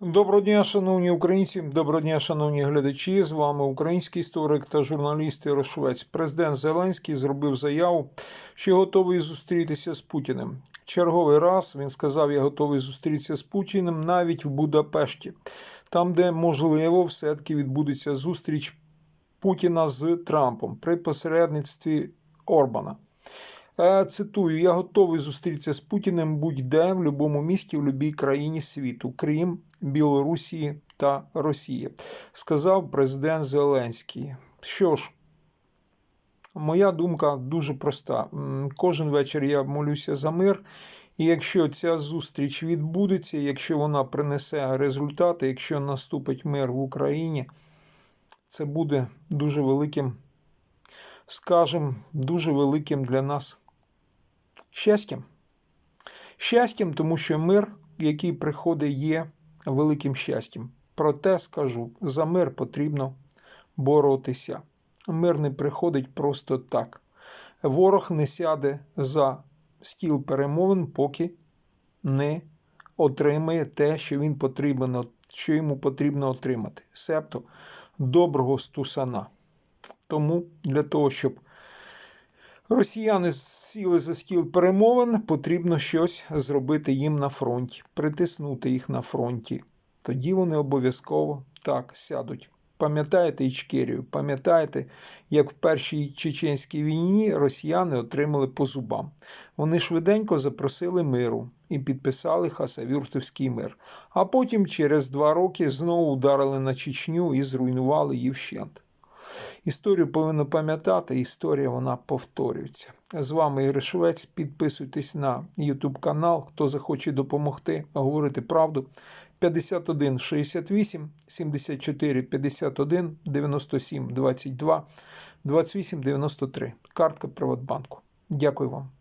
Доброго дня, шановні українці, доброго дня, шановні глядачі. З вами український історик та журналіст Ярошовець. Президент Зеленський зробив заяву, що готовий зустрітися з Путіним. Черговий раз він сказав: Я готовий зустрітися з Путіним навіть в Будапешті, там, де можливо, все-таки відбудеться зустріч Путіна з Трампом при посередництві Орбана. Цитую: я готовий зустрітися з Путіним будь-де в будь-якому місті, в будь-якій країні світу, крім Білорусі та Росії, сказав президент Зеленський. Що ж, моя думка дуже проста. Кожен вечір я молюся за мир. І якщо ця зустріч відбудеться, якщо вона принесе результати, якщо наступить мир в Україні, це буде дуже великим, скажімо, дуже великим для нас щастям. Щастям, тому що мир, який приходить, є великим щастям. Проте скажу, за мир потрібно боротися. Мир не приходить просто так. Ворог не сяде за стіл перемовин, поки не отримає те, що він потрібен, що йому потрібно отримати. Себто доброго стусана. Тому для того, щоб росіяни сіли за стіл перемовин, потрібно щось зробити їм на фронті, притиснути їх на фронті. Тоді вони обов'язково так сядуть. Пам'ятаєте Ічкерію? Пам'ятаєте, як в першій чеченській війні росіяни отримали по зубам? Вони швиденько запросили миру і підписали Хасавюртовський мир. А потім, через два роки, знову ударили на Чечню і зруйнували її вщент. Історію повинно пам'ятати, історія вона повторюється. З вами Ігор Швець. Підписуйтесь на YouTube канал, хто захоче допомогти говорити правду. 51 68 74 51 97 22 28 93. Картка Приватбанку. Дякую вам.